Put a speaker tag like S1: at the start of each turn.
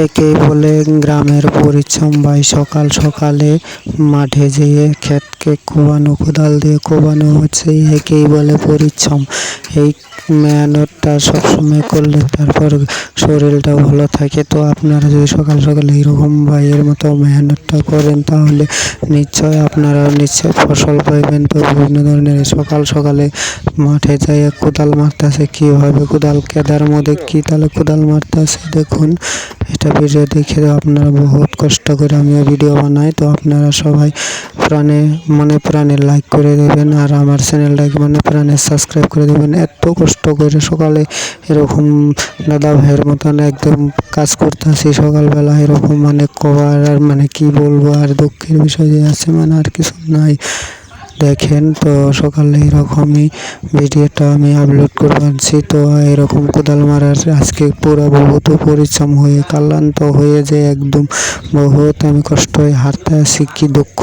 S1: একেই বলে গ্রামের পরিশ্রম ভাই সকাল সকালে মাঠে যেয়ে ক্ষেতকে কোবানো, কোদাল দিয়ে কোবানো হচ্ছে, একেই বলে পরিশ্রম। এই মেহনতটা সবসময় করলে তারপর শরীরটা ভালো থাকে। তো আপনারা যদি সকাল সকাল এইরকম ভাইয়ের মতো মেহনতটা করেন, তাহলে নিশ্চয় আপনারা নিশ্চয় ফসল পাইবেন। তো বিভিন্ন ধরনের সকাল সকালে মাঠে যাইয়ে কোদাল মারতেছে, কীভাবে কোদাল, কেদার মধ্যে কী তাহলে কোদাল মারতে মারতেছে, দেখুন এটা ভিডিও দেখে আপনারা বহুত কষ্ট করে আমিও ভিডিও বানাই। তো আপনারা সবাই প্রাণে, মনে প্রাণে লাইক করে দেবেন আর আমার চ্যানেলটাকে মনে প্রাণে সাবস্ক্রাইব করে দেবেন। এত কষ্ট করে সকালে এরকম দাদা ভাইয়ের মতন একদম কাজ করতেছি সকালবেলা, এরকম মানে কবার আর মানে কি বলব আর দুঃখের বিষয় যে আছে মানে আর কিছু নাই। দেখেন, তো সকালে এরকমই ভিডিওটা আমি আপলোড করছি তো এরকম কোদাল মারার আজকে পুরো বহুত পরিশ্রম হয়ে, ক্লান্ত হয়ে যে একদম বহুত আমি কষ্ট হয়ে হাঁটতে আসি কি দুঃখ।